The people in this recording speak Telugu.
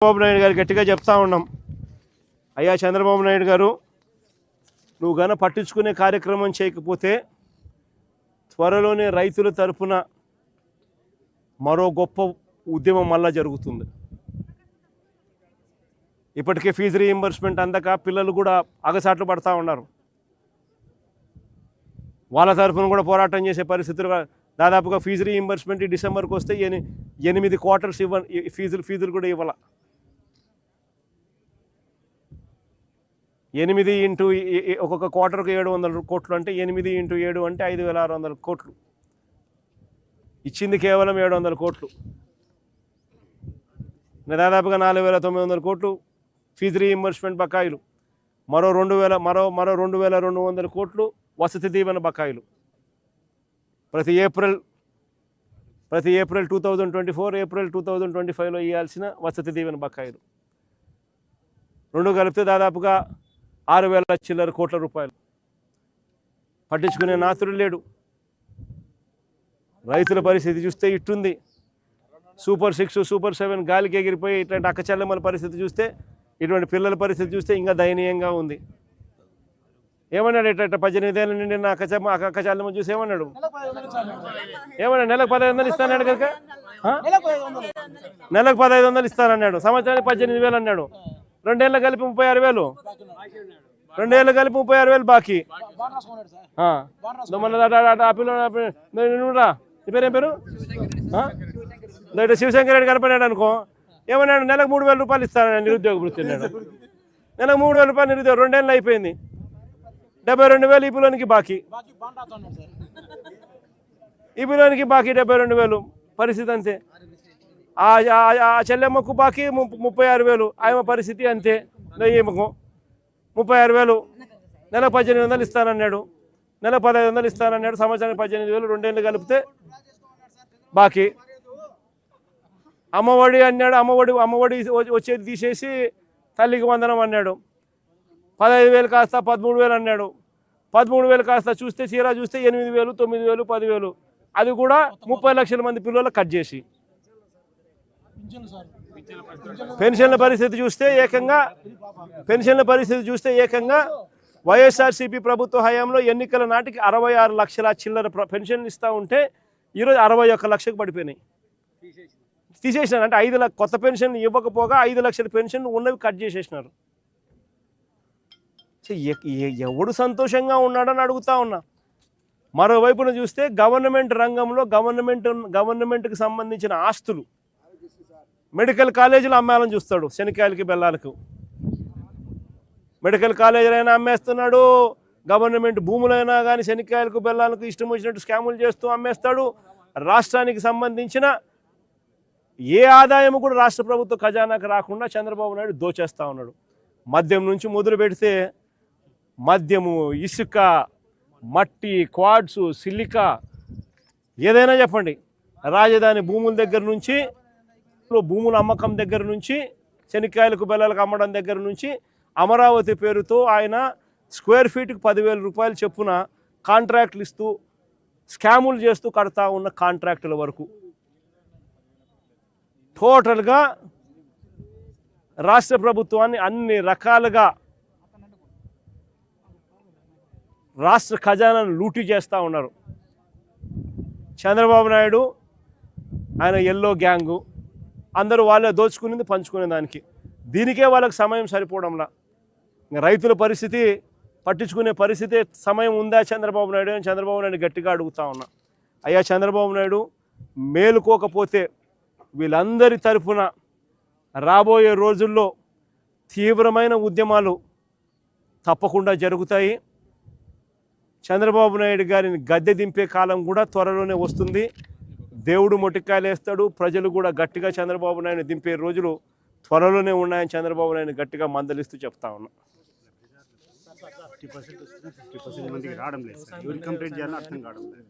చంద్రబాబు నాయుడు గారు గట్టిగా చెప్తా ఉన్నాం. అయ్యా చంద్రబాబు నాయుడు గారు నువ్వు గన పట్టించుకునే కార్యక్రమం చేయకపోతే త్వరలోనే రైతుల తరపున మరో గొప్ప ఉద్యమం మళ్ళా జరుగుతుంది. ఇప్పటికే ఫీజు రీఎంబర్స్మెంట్ అందక పిల్లలు కూడా అగసాట్లు పడతా ఉన్నారు. వాళ్ళ తరఫున కూడా పోరాటం చేసే పరిస్థితులు దాదాపుగా ఫీజు రీఎంబర్స్మెంట్ డిసెంబర్కి వస్తే ఎనిమిది క్వార్టర్స్ ఇవ్వ ఫీజులు ఫీజులు కూడా ఇవ్వాలి. ఎనిమిది ఇంటూ ఒక్కొక్క క్వార్టర్కి ఏడు వందల కోట్లు అంటే ఎనిమిది ఇంటూ ఏడు అంటే ఐదు వేల ఆరు వందల కోట్లు. ఇచ్చింది కేవలం ఏడు వందల కోట్లు. దాదాపుగా నాలుగు వేల తొమ్మిది వందల కోట్లు ఫీజు రీఇంబర్స్మెంట్ బకాయిలు. మరో రెండు వేల మరో మరో రెండు వేల రెండు వందల కోట్లు వసతి దీవెన బకాయిలు. ప్రతి ఏప్రిల్ ప్రతి April two thousand twenty four April two thousand twenty ఫైవ్లో ఇవ్వాల్సిన వసతి దీవెన బకాయిలు. రెండు కలిపితే దాదాపుగా ఆరు వేల చిల్లర కోట్ల రూపాయలు. పట్టించుకునే నాతుడు లేడు. రైతుల పరిస్థితి చూస్తే ఇట్టుంది. సూపర్ సిక్స్ సూపర్ సెవెన్ గాలికి ఎగిరిపోయి ఇట్లాంటి అక్కచెల్లెమ్మల పరిస్థితి చూస్తే ఇటువంటి పిల్లల పరిస్థితి చూస్తే ఇంకా దయనీయంగా ఉంది. ఏమన్నాడు ఇట్లా పద్దెనిమిది ఏళ్ళ నుండి నా అక్కచెమ్మ అక్కచెల్లమ్మ అక్కచెల్లెమ్మ చూసి ఏమన్నాడు? ఏమన్నాడు? నెలకు పదహైదు వందలు ఇస్తానన్నాడు కనుక? నెలకు పదహైదు వందలు ఇస్తానన్నాడు. సంవత్సరానికి పద్దెనిమిది వేలు అన్నాడు. రెండేళ్ళు కలిపి ముప్పై ఆరు వేలు. రెండేళ్ళు కలిపి ముప్పై ఆరు వేలు బాకీ. ఆ. దో ఆ నీ పేరు ఏం పేరు? ఆ? శివశంకర్ రెడ్డి కనపడాడు అనుకో. ఏమన్నాడు నెలకు మూడు వేల రూపాయలు ఇస్తానని నిరుద్యోగ వృత్తి నెలకు మూడు వేల రూపాయలు నిరుద్యోగం రెండేళ్ళు అయిపోయింది. డెబ్బై రెండు వేలు ఈ బాకీ. ఈ బాకీ డెబ్బై రెండు వేలు. పరిస్థితి అంతే. ఆ ఆ- చెల్లెమ్మకు బాకీ ము- ముప్పై ఆరు వేలు. ఆమె పరిస్థితి అంతే. ఈమెకు ముప్పై ఆరు వేలు నెల పద్దెనిమిది వందలు ఇస్తానన్నాడు. నెల పదహైదు వందలు ఇస్తానన్నాడు. సంవత్సరానికి పద్దెనిమిది వేలు రెండేళ్ళు కలిపితే బాకీ. అమ్మఒడి అన్నాడు. అమ్మఒడి అమ్మఒడి వచ్చేది తీసేసి తల్లికి వందనం అన్నాడు. పదహైదు వేలు కాస్త పదమూడు వేలు అన్నాడు. పదమూడు వేలు కాస్త చూస్తే చీరా చూస్తే ఎనిమిది వేలు తొమ్మిది వేలు పదివేలు. అది కూడా ముప్పై లక్షల మంది పిల్లలు కట్ చేసి. పెన్షన్ల పరిస్థితి చూస్తే ఏకంగా పెన్షన్ల పరిస్థితి చూస్తే ఏకంగా వైఎస్ఆర్సీపీ ప్రభుత్వ హయాంలో ఎన్నికల నాటికి అరవై ఆరు లక్షల చిల్లర పెన్షన్లు ఇస్తూ ఉంటే ఈరోజు అరవై ఒక్క లక్షకు పడిపోయినాయి. తీసేసినారు. అంటే ఐదు లక్ష కొత్త పెన్షన్ ఇవ్వకపోగా ఐదు లక్షల పెన్షన్ ఉన్నవి కట్ చేసేసినారు. ఎవడు సంతోషంగా ఉన్నాడని అడుగుతా ఉన్నా. మరోవైపున చూస్తే గవర్నమెంట్ రంగంలో గవర్నమెంట్ గవర్నమెంట్కి సంబంధించిన ఆస్తులు మెడికల్ కాలేజీలు అమ్మాలని చూస్తాడు శనికాయలకి బెల్లాలకు. మెడికల్ కాలేజీలైనా అమ్మేస్తున్నాడు. గవర్నమెంట్ భూములైనా కానీ శనికాయలకు బెల్లాలకు ఇష్టం వచ్చినట్టు స్కాములు చేస్తూ అమ్మేస్తాడు. రాష్ట్రానికి సంబంధించిన ఏ ఆదాయం కూడా రాష్ట్ర ప్రభుత్వ ఖజానాకు రాకుండా చంద్రబాబు నాయుడు దోచేస్తా ఉన్నాడు. మద్యం నుంచి మొదలు పెడితే మద్యము ఇసుక మట్టి క్వాడ్సు సిలికా ఏదైనా చెప్పండి. రాజధాని భూముల దగ్గర నుంచి భూముల అమ్మకం దగ్గర నుంచి శనిక్కాయలకు బెల్లలకు అమ్మడం దగ్గర నుంచి అమరావతి పేరుతో ఆయన స్క్వేర్ ఫీట్కి పదివేల రూపాయలు చెప్పున కాంట్రాక్ట్లు ఇస్తూ స్కాములు చేస్తూ కడతా ఉన్న కాంట్రాక్టుల వరకు. టోటల్గా రాష్ట్ర ప్రభుత్వాన్ని అన్ని రకాలుగా రాష్ట్ర ఖజానాను లూటీ చేస్తూ ఉన్నారు. చంద్రబాబు నాయుడు ఆయన ఎల్లో గ్యాంగు. అందరూ వాళ్ళే దోచుకునేది పంచుకునే దానికి. దీనికే వాళ్ళకి సమయం సరిపోవడంలా. రైతుల పరిస్థితి పట్టించుకునే పరిస్థితి సమయం ఉందా చంద్రబాబు నాయుడు అని చంద్రబాబు నాయుడు గట్టిగా అడుగుతా ఉన్నా. అయ్యా చంద్రబాబు నాయుడు మేలుకోకపోతే వీళ్ళందరి తరఫున రాబోయే రోజుల్లో తీవ్రమైన ఉద్యమాలు తప్పకుండా జరుగుతాయి. చంద్రబాబు నాయుడు గారిని గద్దె దింపే కాలం కూడా త్వరలోనే వస్తుంది. దేవుడు మొటికాయలు ప్రజలు కూడా గట్టిగా చంద్రబాబు నాయుడు దింపే రోజులు త్వరలోనే ఉన్నాయని చంద్రబాబు నాయుడు గట్టిగా మందలిస్తూ చెప్తా ఉన్నా. ఫిఫ్టీ పర్సెంట్ వస్తుంది ఫిఫ్టీ పర్సెంట్ మందికి రావడం లేదు ఎవరికి కంప్లీట్ చేయాలో అర్థం కావడం లేదు.